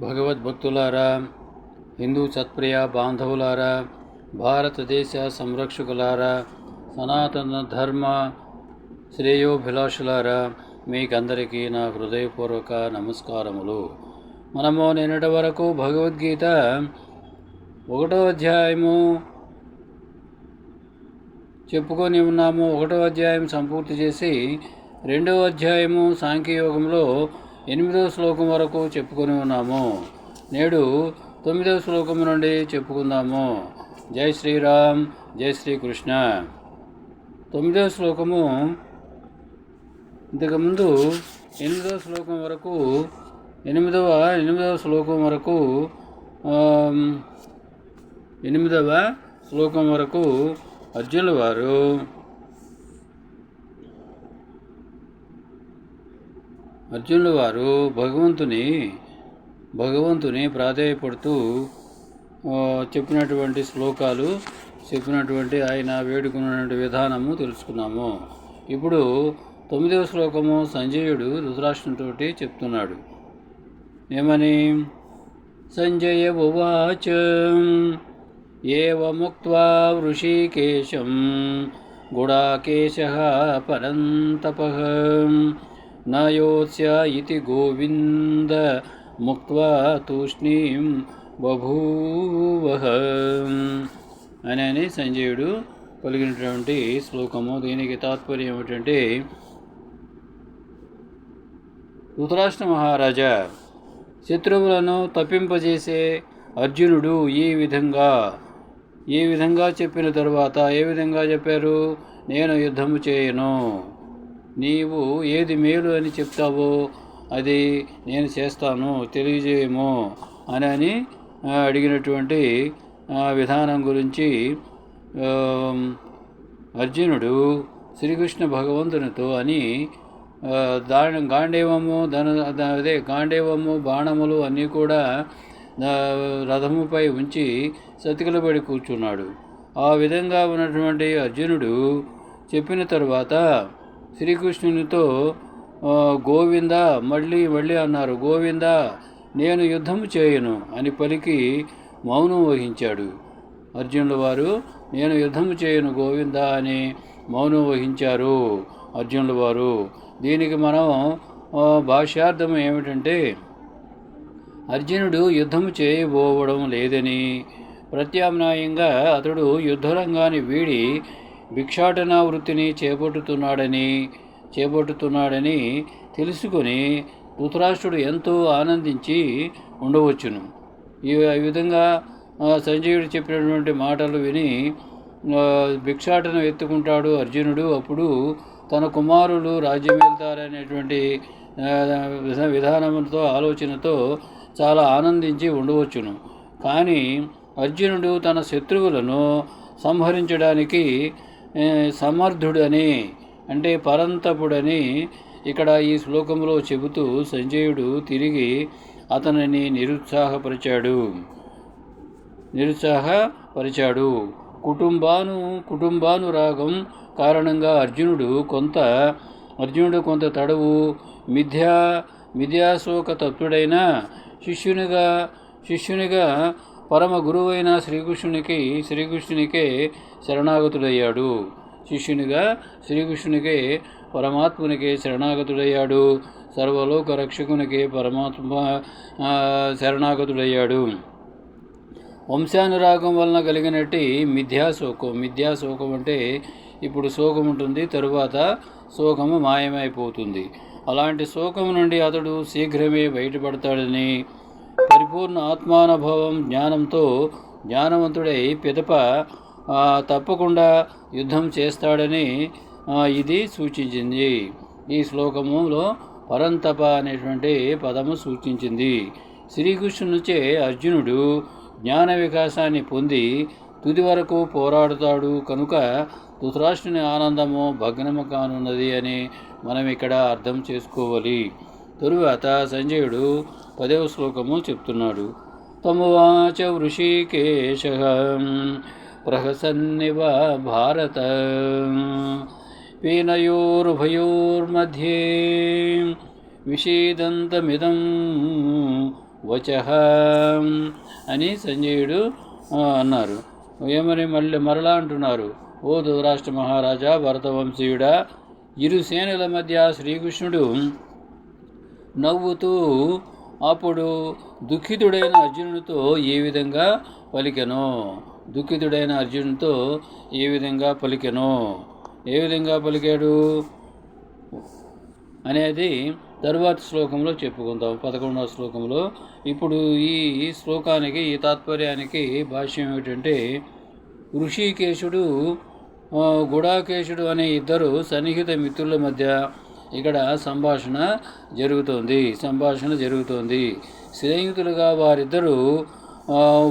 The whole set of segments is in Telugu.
భగవద్భక్తులారా హిందూ సత్ప్రియ బాంధవులారా భారతదేశ సంరక్షకులారా సనాతన ధర్మ శ్రేయోభిలాషులారా మీకందరికీ నా హృదయపూర్వక నమస్కారములు. మనము నిన్నటి వరకు భగవద్గీత ఒకటో అధ్యాయము చెప్పుకొని ఉన్నాము. ఒకటో అధ్యాయం సంపూర్తి చేసి రెండవ అధ్యాయము సాంఖ్యయోగంలో ఎనిమిదవ శ్లోకం వరకు చెప్పుకొని ఉన్నాము. నేడు తొమ్మిదవ శ్లోకం నుండి చెప్పుకుందాము. జై శ్రీరామ్ జై శ్రీకృష్ణ. తొమ్మిదవ శ్లోకము ఇంతకుముందు ఎనిమిదవ శ్లోకం వరకు ఎనిమిదవ ఎనిమిదవ శ్లోకం వరకు ఎనిమిదవ శ్లోకం వరకు అర్జునుల వారు అర్జునుల వారు భగవంతుని భగవంతుని ప్రాధేయపడుతూ చెప్పినటువంటి శ్లోకాలు చెప్పినటువంటి ఆయన వేడుకున్నటువంటి విధానము తెలుసుకున్నాము. ఇప్పుడు తొమ్మిదవ శ్లోకము సంజయుడు ధృతరాష్ట్రంతో చెప్తున్నాడు. ఏమని? సంజయ ఉవాచ ఏవముక్త్వా వృషికేశం గుడాకేశ పరంతపః ఇతి గోవింద ముక్వా తూష్ణీం బభూవహ అని అని సంజయుడు పలికినటువంటి శ్లోకము దీనికి తాత్పర్యం ఏమిటంటే ధృతరాష్ట్ర మహారాజా శత్రువులను తప్పింపజేసే అర్జునుడు ఈ విధంగా ఈ విధంగా చెప్పిన తర్వాత ఏ విధంగా చెప్పారు? నేను యుద్ధము చేయను. నీవు ఏది మేలు అని చెప్తావో అది నేను చేస్తాను తెలియజేయము అని అని అడిగినటువంటి విధానం గురించి అర్జునుడు శ్రీకృష్ణ భగవంతునితో అని దా దాని గాంధీవము ధన అదే గాండేవము బాణములు అన్నీ కూడా రథముపై ఉంచి సతికిలబడి కూర్చున్నాడు. ఆ విధంగా ఉన్నటువంటి అర్జునుడు చెప్పిన తరువాత శ్రీకృష్ణునితో గోవింద మళ్ళీ మళ్ళీ అన్నారు గోవింద నేను యుద్ధం చేయను అని పలికి మౌనం వహించాడు. అర్జునుల వారు నేను యుద్ధం చేయను గోవింద అని మౌనం వహించారు అర్జునుల వారు. దీనికి మనం భాష్యార్థం ఏమిటంటే అర్జునుడు యుద్ధం చేయబోవడం లేదని ప్రత్యామ్నాయంగా అతడు యుద్ధరంగాన్ని వీడి భిక్షాటన వృత్తిని చేపట్టుతున్నాడని చేపట్టుతున్నాడని తెలుసుకొని ధృతరాష్ట్రుడు ఎంతో ఆనందించి ఉండవచ్చును. ఈ ఈ విధంగా సంజయుడు చెప్పినటువంటి మాటలు విని భిక్షాటన ఎత్తుకుంటాడు అర్జునుడు. అప్పుడు తన కుమారులు రాజ్యం వెళ్తారనేటువంటి విధానంతో ఆలోచనతో చాలా ఆనందించి ఉండవచ్చును. కానీ అర్జునుడు తన శత్రువులను సంహరించడానికి సమర్థుడని అంటే పరంతపుడని ఇక్కడ ఈ శ్లోకంలో చెబుతూ సంజయుడు తిరిగి అతనిని నిరుత్సాహపరిచాడు. నిరుత్సాహపరిచాడు. కుటుంబాను కుటుంబానురాగం కారణంగా అర్జునుడు కొంత అర్జునుడు కొంత తడవు మిథ్యా మిథ్యాశోక తత్వుడైన శిష్యునిగా శిష్యునిగా పరమ గురువైన శ్రీకృష్ణునికి శ్రీకృష్ణునికే శరణాగతుడయ్యాడు. శిష్యునిగా శ్రీకృష్ణునికే పరమాత్మునికి శరణాగతుడయ్యాడు. సర్వలోక రక్షకునికి పరమాత్మ శరణాగతుడయ్యాడు. వంశానురాగం వలన కలిగినట్టు మిథ్యాశోకం. మిథ్యాశోకం అంటే ఇప్పుడు శోకం ఉంటుంది తరువాత శోకము మాయమైపోతుంది. అలాంటి శోకం నుండి అతడు శీఘ్రమే బయటపడతాడని పరిపూర్ణ ఆత్మానుభవం జ్ఞానంతో జ్ఞానవంతుడై పిదప తప్పకుండా యుద్ధం చేస్తాడని ఇది సూచించింది. ఈ శ్లోకములో పరంతప అనేటువంటి పదము సూచించింది. శ్రీకృష్ణునిచే అర్జునుడు జ్ఞాన వికాసాన్ని పొంది తుది వరకు పోరాడుతాడు. కనుక ధృతరాష్ట్రుని ఆనందము భగ్నము కానున్నది అని మనం ఇక్కడ అర్థం చేసుకోవాలి. తరువాత సంజయుడు పదవ శ్లోకము చెప్తున్నాడు. తమువాచ వృషికేశ ప్రహసన్నివ భారత పీనయోరుభయోర్मध्ये విషీదంతమిదం వచ అని సంజయుడు అన్నారు. ఏమని మళ్ళీ మరలా అంటున్నారు? ఓ ధృతరాష్ట్ర మహారాజా భరతవంశీయుడా ఇరు సేనల మధ్య శ్రీకృష్ణుడు నవ్వుతూ అప్పుడు దుఃఖితుడైన అర్జునుడితో ఏ విధంగా పలికెను? దుఃఖితుడైన అర్జునుడితో ఏ విధంగా పలికెను? ఏ విధంగా పలికాడు? అనేది తరువాత శ్లోకంలో చెప్పుకుందాం. పదకొండవ శ్లోకంలో ఇప్పుడు ఈ శ్లోకానికి ఈ తాత్పర్యానికి భాష్యం ఏమిటంటే ఋషికేశుడు గుడాకేశుడు అనే ఇద్దరు సన్నిహిత మిత్రుల మధ్య ఇక్కడ సంభాషణ జరుగుతోంది సంభాషణ జరుగుతోంది. స్నేహితులుగా వారిద్దరూ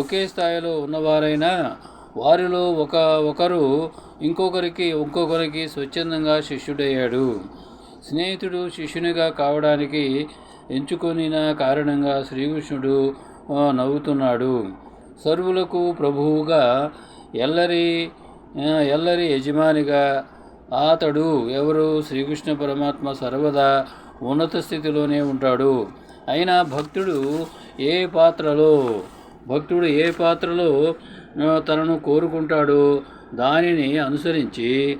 ఒకే స్థాయిలో ఉన్నవారైనా వారిలో ఒక ఒకరు ఇంకొకరికి ఇంకొకరికి స్వచ్ఛందంగా శిష్యుడయ్యాడు. స్నేహితుడు శిష్యునిగా కావడానికి ఎంచుకొనిన కారణంగా శ్రీకృష్ణుడు నవ్వుతున్నాడు. సర్వులకు ప్రభువుగా ఎల్లరి ఎల్లరి యజమానిగా అతడు ఎవరు? శ్రీకృష్ణ పరమాత్మ సర్వదా ఉన్నత స్థితిలోనే ఉంటాడు. అయినా భక్తుడు ఏ పాత్రలో? భక్తుడు ఏ పాత్రలో తనను కోరుకుంటాడో? దానిని అనుసరించి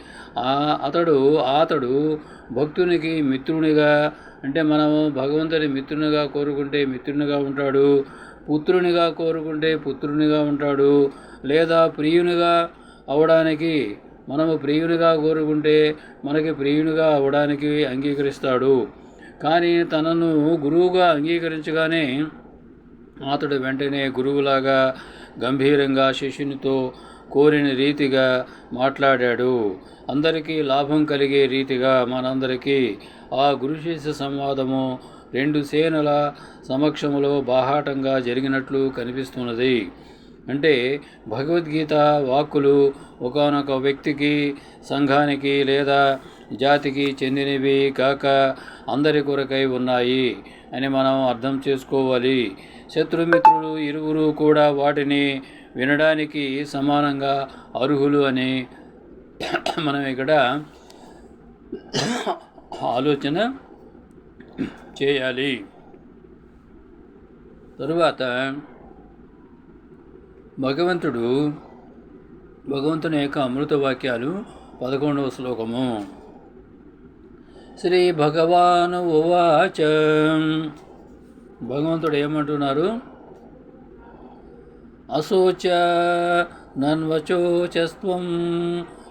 అతడు అతడు భక్తునికి మిత్రునిగా అంటే మనము భగవంతుని మిత్రునిగా కోరుకుంటే మిత్రునిగా ఉంటాడు పుత్రునిగా కోరుకుంటే పుత్రునిగా ఉంటాడు లేదా ప్రియునిగా అవడానికి మనము ప్రియునిగా కోరుకుంటే మనకి ప్రియునిగా అవడానికి అంగీకరిస్తాడు. కానీ తనను గురువుగా అంగీకరించగానే అతడు వెంటనే గురువులాగా గంభీరంగా శిష్యునితో కోరిన రీతిగా మాట్లాడాడు. అందరికీ లాభం కలిగే రీతిగా మనందరికీ ఆ గురు శిష్య సంవాదము రెండు సేనల సమక్షంలో బాహాటంగా జరిగినట్లు కనిపిస్తున్నది. అంటే భగవద్గీత వాక్కులు ఒకనొక వ్యక్తికి సంఘానికి లేదా జాతికి చెందినవి కాక అందరి కొరకై ఉన్నాయి అని మనం అర్థం చేసుకోవాలి. శత్రుమిత్రులు ఇరువురు కూడా వాటిని వినడానికి సమానంగా అర్హులు అని మనం ఇక్కడ ఆలోచన చేయాలి. తరువాత భగవంతుడు భగవంతుని యొక్క అమృత వాక్యాలు పదకొండవ శ్లోకము. శ్రీ భగవాను ఉవాచ. భగవంతుడు ఏమంటున్నారు? అశోచ నన్వచోచస్వం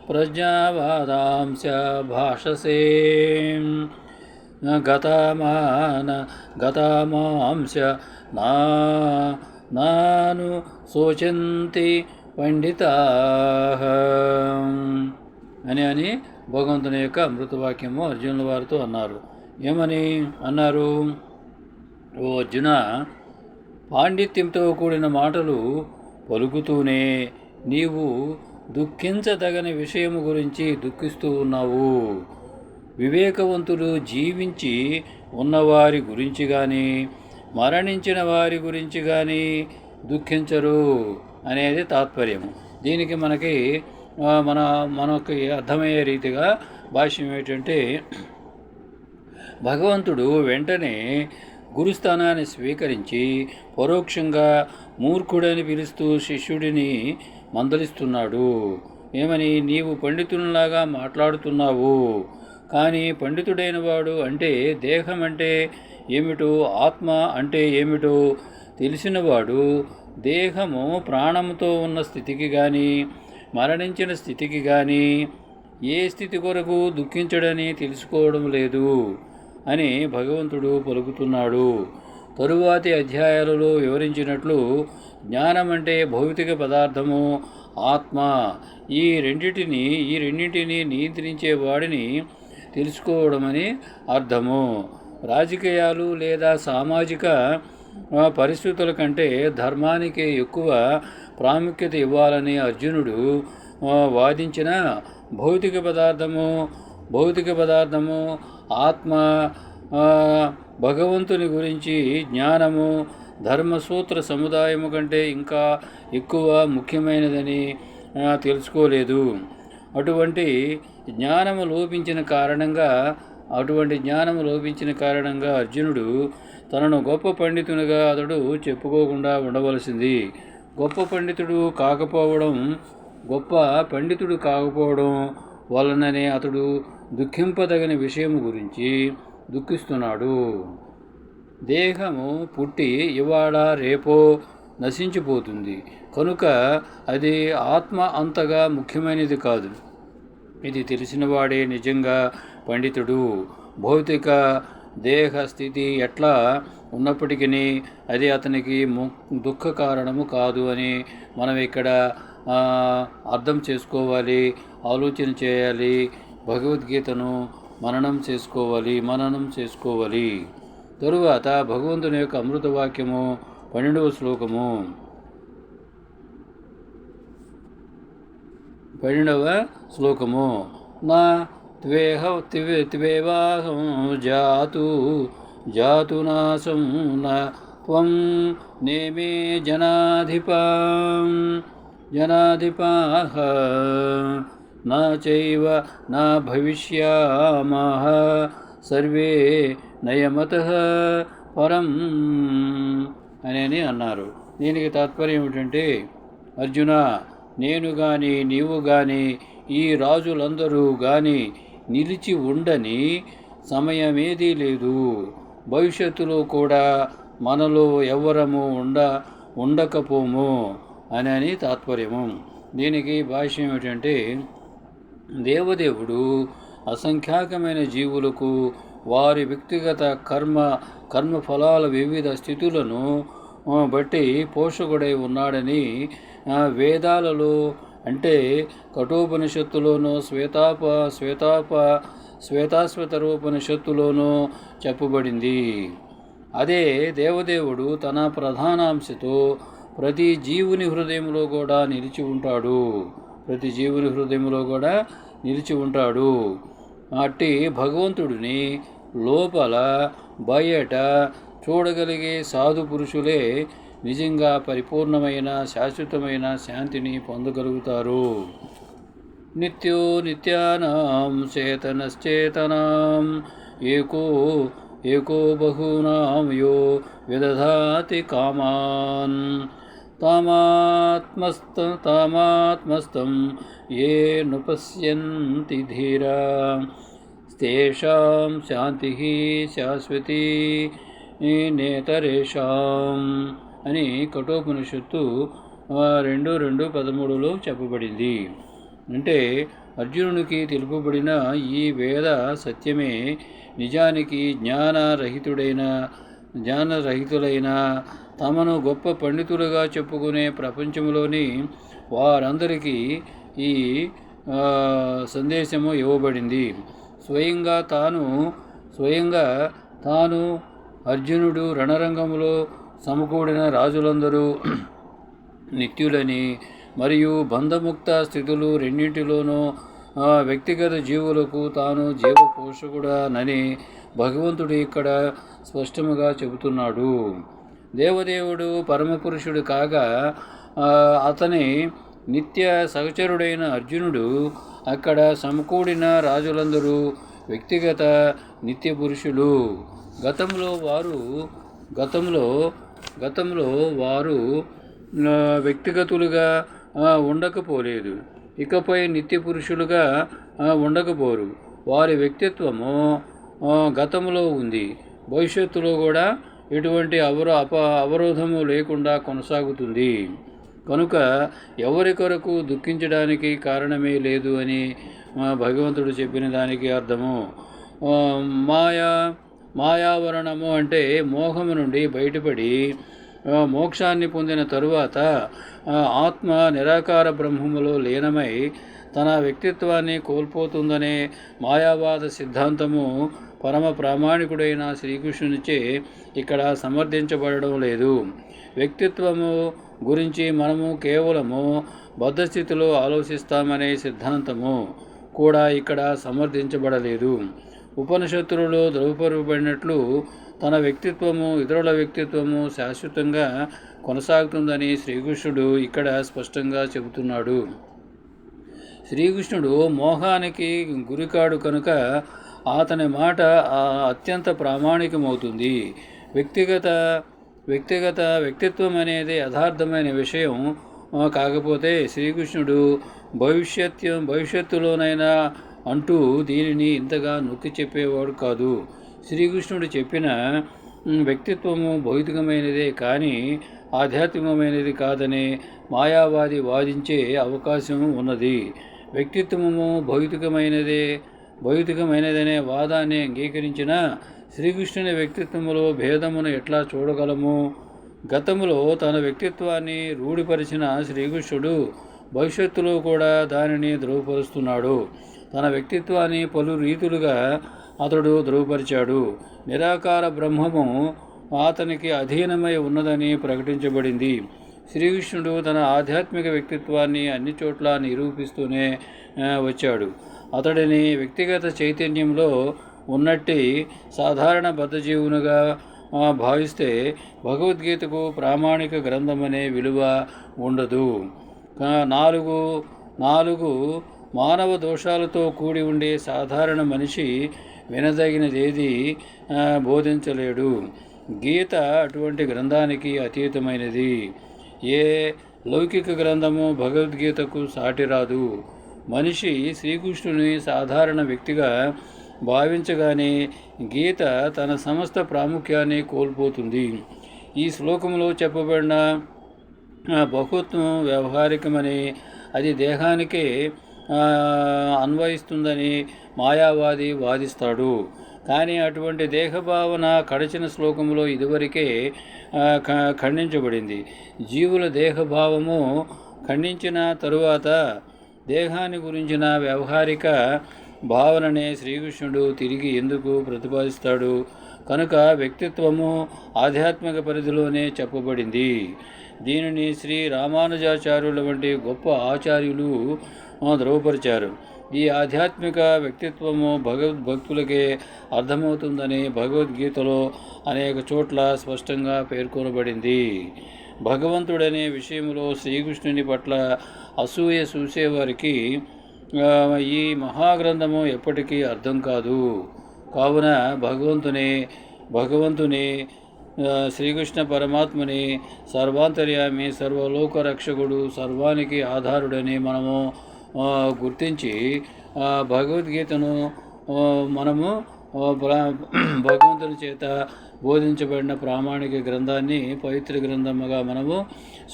ప్రజ్ఞావాదాంశ భాషసే. గతమాన గతమాంశ నా నాను శోచంతి పండిత. అని అని భగవంతుని యొక్క మృతవాక్యము అర్జునుల వారితో అన్నారు. ఏమని? అన్నారు ఓ అర్జున పాండిత్యంతో కూడిన మాటలు పలుకుతూనే నీవు దుఃఖించదగని విషయము గురించి దుఃఖిస్తూ ఉన్నావు. వివేకవంతుడు జీవించి ఉన్నవారి గురించి కానీ మరణించిన వారి గురించి కానీ దుఃఖించరు అనేది తాత్పర్యము. దీనికి మనకి మన మనకి అర్థమయ్యే రీతిగా భాష్యం ఏంటంటే భగవంతుడు వెంటనే గురుస్థానాన్ని స్వీకరించి పరోక్షంగా మూర్ఖుడని పిలుస్తూ శిష్యుడిని మందలిస్తున్నాడు. ఏమని నీవు పండితునిలాగా మాట్లాడుతున్నావు. కానీ పండితుడైన వాడు అంటే దేహం అంటే ఏమిటో ఆత్మ అంటే ఏమిటో తెలిసినవాడు దేహము ప్రాణంతో ఉన్న స్థితికి కానీ మరణించిన స్థితికి కానీ ఏ స్థితి కొరకు దుఃఖించడని తెలుసుకోవడం లేదు అని భగవంతుడు పలుకుతున్నాడు. తరువాతి అధ్యాయాలలో వివరించినట్లు జ్ఞానం అంటే భౌతిక పదార్థము ఆత్మ. ఈ రెండిటిని ఈ రెండింటిని నియంత్రించే వాడిని తెలుసుకోవడమని అర్థము. రాజకీయాలు లేదా సామాజిక పరిస్థితుల కంటే ధర్మానికి ఎక్కువ ప్రాముఖ్యత ఇవ్వాలని అర్జునుడు వాదించిన భౌతిక పదార్థము భౌతిక పదార్థము ఆత్మ భగవంతుని గురించి జ్ఞానము ధర్మసూత్ర సముదాయము కంటే ఇంకా ఎక్కువ ముఖ్యమైనదని తెలుసుకోలేదు. అటువంటి జ్ఞానము లోపించిన కారణంగా అటువంటి జ్ఞానం లోపించిన కారణంగా అర్జునుడు తనను గొప్ప పండితునిగా అతడు చెప్పుకోకుండా ఉండవలసింది. గొప్ప పండితుడు కాకపోవడం గొప్ప పండితుడు కాకపోవడం వలననే అతడు దుఃఖింపదగిన విషయం గురించి దుఃఖిస్తున్నాడు. దేహము పుట్టి ఇవాళ రేపో నశించిపోతుంది. కనుక అది ఆత్మ అంతగా ముఖ్యమైనది కాదు. ఇది తెలిసినవాడే నిజంగా పండితుడు భౌతిక దేహ స్థితి ఎట్లా ఉన్నప్పటికీ అది అతనికి దుఃఖ కారణము కాదు అని మనం ఇక్కడ అర్థం చేసుకోవాలి ఆలోచన చేయాలి భగవద్గీతను మననం చేసుకోవాలి మననం చేసుకోవాలి. తరువాత భగవంతుని యొక్క అమృత వాక్యము పన్నెండవ శ్లోకము. పన్నెండవ శ్లోకము. నా త్వేహ త్వే త్వేవాహం జాతు జాతు నాశం నా త్వం నేమే జనాధిపా జనాధిపాహ నా చైవ నా భవిష్యామః సర్వే నయమత పరం అని అన్నారు. దీనికి తాత్పర్యం ఏమిటంటే అర్జున నేను కానీ నీవు కానీ ఈ రాజులందరూ కానీ నిలిచి ఉండని సమయమేదీ లేదు. భవిష్యత్తులో కూడా మనలో ఎవ్వరము ఉండ ఉండకపోము అని తాత్పర్యము. దీనికి భాష్యం ఏమిటంటే దేవదేవుడు అసంఖ్యాకమైన జీవులకు వారి వ్యక్తిగత కర్మ కర్మ ఫలాల వివిధ స్థితులను బట్టి పోషకుడై ఉన్నాడని వేదాలలో అంటే కఠోపనిషత్తులోనూ శ్వేతాప శ్వేతాప శ్వేతాశ్వతరోపనిషత్తులోనూ చెప్పబడింది. అదే దేవదేవుడు తన ప్రధానాంశతో ప్రతి జీవుని హృదయంలో కూడా నిలిచి ఉంటాడు. ప్రతి జీవుని హృదయంలో కూడా నిలిచి ఉంటాడు. అట్టి భగవంతుడిని లోపల బయట చూడగలిగే సాధు పురుషులే నిజంగా పరిపూర్ణమైన శాశ్వతమైన శాంతిని పొందగలుగుతారు. నిత్యో నిత్యానాం చేతనశ్చేతనాం. ఏకో ఏకో బహూనాం యో విదధాతి కామాన్. తామాత్మస్త తామాత్మస్తం ఏ నుపశ్యంతి ధీరా. తేషాం శాంతి శాశ్వతి నేతరేషాం. అని కఠోపనిషత్తు రెండు రెండు పదమూడులో చెప్పబడింది. అంటే అర్జునునికి తెలుపబడిన ఈ వేద సత్యమే నిజానికి జ్ఞానరహితుడైన జ్ఞానరహితులైన తమను గొప్ప పండితులుగా చెప్పుకునే ప్రపంచంలోని వారందరికీ ఈ సందేశము ఇవ్వబడింది. స్వయంగా తాను స్వయంగా తాను అర్జునుడు రణరంగంలో సమకూడిన రాజులందరూ నిత్యులని మరియు బంధముక్త స్థితులు రెండింటిలోనూ వ్యక్తిగత జీవులకు తాను జీవ పోషకుడనని భగవంతుడు ఇక్కడ స్పష్టముగా చెబుతున్నాడు. దేవదేవుడు పరమపురుషుడు కాగా అతని నిత్య సహచరుడైన అర్జునుడు అక్కడ సమకూడిన రాజులందరూ వ్యక్తిగత నిత్య పురుషులు గతంలో వారు గతంలో గతంలో వారు వ్యక్తిగతులుగా ఉండకపోలేదు. ఇకపై నిత్య పురుషులుగా ఉండకపోరు. వారి వ్యక్తిత్వము గతంలో ఉంది. భవిష్యత్తులో కూడా ఎటువంటి అవరో అప అవరోధము లేకుండా కొనసాగుతుంది. కనుక ఎవరి కొరకు దుఃఖించడానికి కారణమే లేదు అని భగవంతుడు చెప్పిన దానికి అర్థము. మాయా మాయావరణము అంటే మోహము నుండి బయటపడి మోక్షాన్ని పొందిన తరువాత ఆత్మ నిరాకార బ్రహ్మములో లీనమై తన వ్యక్తిత్వాన్ని కోల్పోతుందనే మాయావాద సిద్ధాంతము పరమ ప్రామాణికుడైన శ్రీకృష్ణునిచే ఇక్కడ సమర్థించబడడం లేదు. వ్యక్తిత్వము గురించి మనము కేవలము బద్ధస్థితిలో ఆలోచిస్తామనే సిద్ధాంతము కూడా ఇక్కడ సమర్థించబడలేదు. ఉపనిషత్తులలో ధృవపరపడినట్లు తన వ్యక్తిత్వము ఇతరుల వ్యక్తిత్వము శాశ్వతంగా కొనసాగుతుందని శ్రీకృష్ణుడు ఇక్కడ స్పష్టంగా చెబుతున్నాడు. శ్రీకృష్ణుడు మోహానికి గురికాడు కనుక అతని మాట అత్యంత ప్రామాణికమవుతుంది. వ్యక్తిగత వ్యక్తిగత వ్యక్తిత్వం అనేది యథార్థమైన విషయం కాకపోతే శ్రీకృష్ణుడు భవిష్యత్ భవిష్యత్తులోనైనా అంటూ దీనిని ఇంతగా నొక్కి చెప్పేవాడు కాదు. శ్రీకృష్ణుడు చెప్పిన వ్యక్తిత్వము భౌతికమైనదే కానీ ఆధ్యాత్మికమైనది కాదని మాయావాది వాదించే అవకాశం ఉన్నది. వ్యక్తిత్వము భౌతికమైనదే భౌతికమైనదనే వాదాన్ని అంగీకరించిన శ్రీకృష్ణుని వ్యక్తిత్వములో భేదమును ఎట్లా చూడగలము? గతంలో తన వ్యక్తిత్వాన్ని రూఢిపరిచిన శ్రీకృష్ణుడు భవిష్యత్తులో కూడా దానిని ధృవపరుస్తున్నాడు. తన వ్యక్తిత్వాన్ని పలు రీతులుగా అతడు ధృవపరిచాడు. నిరాకార బ్రహ్మము అతనికి అధీనమై ఉన్నదని ప్రకటించబడింది. శ్రీకృష్ణుడు తన ఆధ్యాత్మిక వ్యక్తిత్వాన్ని అన్ని చోట్ల నిరూపిస్తూనే వచ్చాడు. అతడిని వ్యక్తిగత చైతన్యంలో ఉన్నట్టి సాధారణ బద్ధజీవునిగా భావిస్తే భగవద్గీతకు ప్రామాణిక గ్రంథమనే విలువ ఉండదు. నాలుగు నాలుగు మానవ దోషాలతో కూడి ఉండే సాధారణ మనిషి వినదగినదేది బోధించలేడు. గీత అటువంటి గ్రంథానికి అతీతమైనది. ఏ లౌకిక గ్రంథము భగవద్గీతకు సాటిరాదు మనిషి శ్రీకృష్ణుని సాధారణ వ్యక్తిగా భావించగానే గీత తన సమస్త ప్రాముఖ్యాన్ని కోల్పోతుంది. ఈ శ్లోకంలో చెప్పబడిన బహుత్వం వ్యవహారికమని అది దేహానికే అన్వయిస్తుందని మాయావాది వాదిస్తాడు. కానీ అటువంటి దేహభావన కడచిన శ్లోకంలో ఇదివరకే ఖండించబడింది. జీవుల దేహభావము ఖండించిన తరువాత దేహాన్ని గురించిన వ్యవహారిక భావననే శ్రీకృష్ణుడు తిరిగి ఎందుకు ప్రతిపాదిస్తాడు? కనుక వ్యక్తిత్వము ఆధ్యాత్మిక పరిధిలోనే చెప్పబడింది. దీనిని శ్రీ రామానుజాచార్యుల వంటి గొప్ప ఆచార్యులు ఆ, ఈ ఆధ్యాత్మిక వ్యక్తిత్వము భగవద్భక్తులకే అర్థమవుతుందని భగవద్గీతలో అనేక చోట్ల స్పష్టంగా పేర్కొనబడింది. భగవంతుడనే విషయంలో శ్రీకృష్ణుని పట్ల అసూయ చూసేవారికి ఈ మహాగ్రంథము ఎప్పటికీ అర్థం కాదు. కావున భగవంతుని భగవంతుని శ్రీకృష్ణ పరమాత్మని సర్వాంతర్యామి సర్వలోక రక్షకుడు సర్వానికి ఆధారుడని మనము గుర్తించి భగవద్గీతను మనము భగవంతుని చేత బోధించబడిన ప్రామాణిక గ్రంథాన్ని పవిత్ర గ్రంథముగా మనము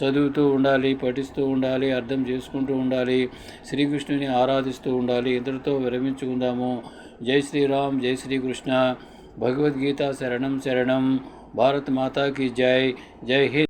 చదువుతూ ఉండాలి పఠిస్తూ ఉండాలి అర్థం చేసుకుంటూ ఉండాలి శ్రీకృష్ణుని ఆరాధిస్తూ ఉండాలి ఇద్దరితో విరమించుకుందాము. జై శ్రీరామ్ జై శ్రీకృష్ణ. భగవద్గీత శరణం శరణం. భారత్ మాతాకి జై. జై హింద్.